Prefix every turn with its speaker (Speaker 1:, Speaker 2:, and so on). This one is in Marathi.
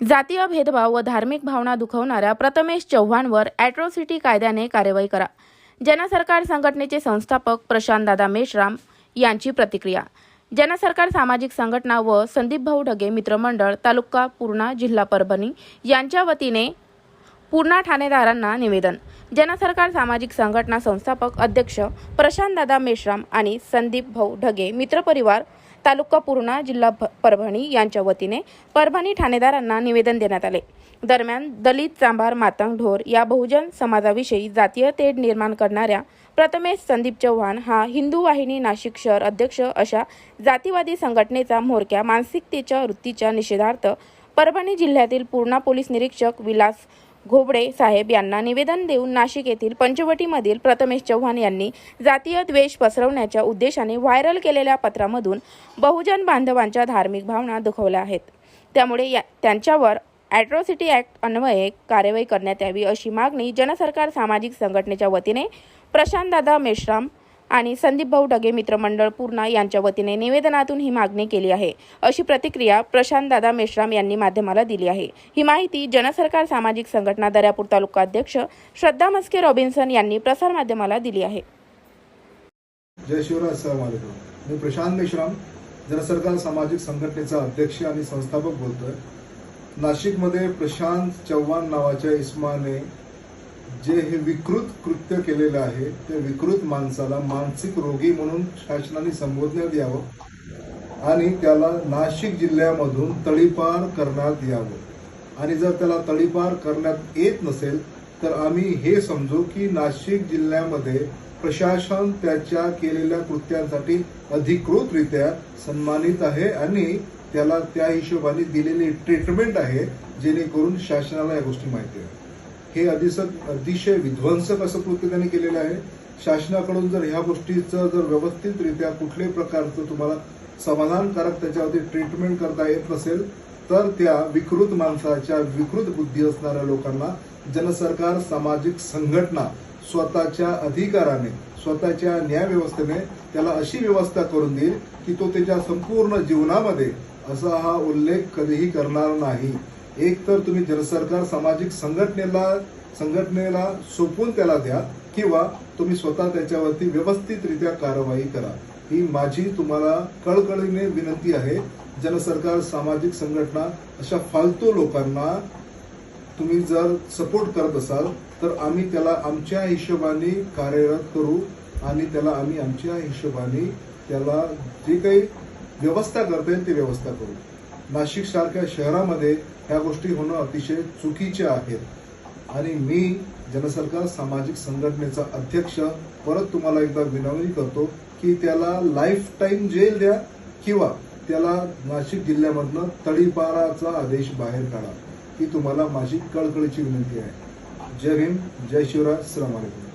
Speaker 1: जातीय भेदभाव व धार्मिक भावना दुखवणाऱ्या प्रथमेश चव्हाणवर ॲट्रॉसिटी कायद्याने कार्यवाही करा. जनसरकार संघटनेचे संस्थापक प्रशांतदादा मेश्राम यांची प्रतिक्रिया. जनसरकार सामाजिक संघटना व संदीप भाऊ ढगे मित्रमंडळ तालुका पूर्णा जिल्हा परभणी यांच्या वतीने पूर्णा ठाणेदारांना निवेदन. जनसरकार सामाजिक संघटना संस्थापक अध्यक्ष प्रशांतदादा मेश्राम आणि संदीप भाऊ ढगे मित्रपरिवार तालुका पूर्णा जिल्हा भ- परभणी यांच्या वतीने परभणी ठाणेदारांना निवेदन देण्यात आले. दरम्यान दलित चांभार मातंग ढोर या बहुजन समाजाविषयी जातीय तेढ निर्माण करणाऱ्या प्रथमेश संदीप चव्हाण हा हिंदू वाहिनी नाशिक शहर अध्यक्ष अशा जातीवादी संघटनेचा म्होरक्या मानसिकतेच्या वृत्तीच्या निषेधार्थ परभणी जिल्ह्यातील पूर्णा पोलीस निरीक्षक विलास घोबडे साहेब यांना निवेदन देऊन नाशिक येथील पंचवटीमधील प्रथमेश चव्हाण यांनी जातीय द्वेष पसरवण्याच्या उद्देशाने व्हायरल केलेल्या पत्रामधून बहुजन बांधवांच्या धार्मिक भावना दुखवल्या आहेत. त्यामुळे या त्यांच्यावर ॲट्रॉसिटी ॲक्ट अन्वये कार्यवाही करण्यात यावी अशी मागणी जनसरकार सामाजिक संघटनेच्या वतीने प्रशांतदादा मेश्राम आणि संदीप भाऊ डगे मित्रमंडळ पूर्णा यांच्या वतीने निवेदनातून ही मागणी केली आहे. अशी प्रतिक्रिया प्रशांतदादा मेश्राम यांनी माध्यमाला दिली आहे. ही माहिती जनसरकार सामाजिक संघटना दर्यापूर तालुका अध्यक्ष श्रद्धा मस्के रॉबिन्सन यांनी प्रसारमाध्यमाला दिली आहे.
Speaker 2: जय शिवराय मी प्रशांत मेश्राम जनसरकार सामाजिक संघटनेचा अध्यक्ष आणि संस्थापक बोलतोय. नाशिकमध्ये प्रशांत चव्हाण नावाच्या इस्माने जे हे विकृत कृत्य केलेलं आहे त्या विकृत माणसाला मानसिक रोगी म्हणून शासनाने संबोधण्यात यावं आणि त्याला नाशिक जिल्ह्यामधून तळीपार करण्यात यावं. आणि जर त्याला तळीपार करण्यात येत नसेल तर आम्ही हे समजू की नाशिक जिल्ह्यामध्ये प्रशासन त्याच्या केलेल्या कृत्यांसाठी अधिकृतरित्या सन्मानित आहे आणि त्याला त्या हिशोबाने दिलेली ट्रीटमेंट आहे जेणेकरून शासनाला या गोष्टी माहिती आहे हे अतिशय अतिशय विध्वंसक असं कृत्य त्यांनी केलेलं आहे. शासनाकडून जर ह्या गोष्टीचं जर व्यवस्थितरित्या कुठल्याही प्रकारचं तुम्हाला समाधानकारक त्याच्यावरती ट्रीटमेंट करता येत नसेल तर त्या विकृत माणसाच्या विकृत बुद्धी असणाऱ्या लोकांना जनसरकार सामाजिक संघटना स्वतःच्या अधिकाराने स्वतःच्या न्यायव्यवस्थेने त्याला अशी व्यवस्था करून देईल की तो त्याच्या संपूर्ण जीवनामध्ये असा हा उल्लेख कधीही करणार नाही. एक तर तुम्ही जनसरकार सामाजिक संघटनेला संघटनेला सोपवून त्याला द्या किंवा तुम्ही स्वतः त्याच्यावरती व्यवस्थितरित्या कारवाई करा. ही माझी तुम्हाला कळकळीने विनंती आहे. जनसरकार सामाजिक संघटना अशा फालतू लोकांना तुम्ही जर सपोर्ट करत असाल तर आम्ही त्याला आमच्या हिशोबाने कार्यरत करू आणि त्याला आम्ही आमच्या हिशोबाने त्याला जी काही व्यवस्था करता येईल ती व्यवस्था करू. नाशिक सारख्या शहरामध्ये ह्या गोष्टी होणं अतिशय चुकीच्या आहेत. आणि मी जनसरकार सामाजिक संघटनेचा अध्यक्ष परत तुम्हाला एकदा विनवणी करतो की त्याला लाईफ टाईम जेल द्या किंवा त्याला नाशिक जिल्ह्यामधनं तळीपाराचा आदेश बाहेर काढा. ही तुम्हाला माझी कळकळीची विनंती आहे. जय भीम जय शिवराज सलाम अलैकुम.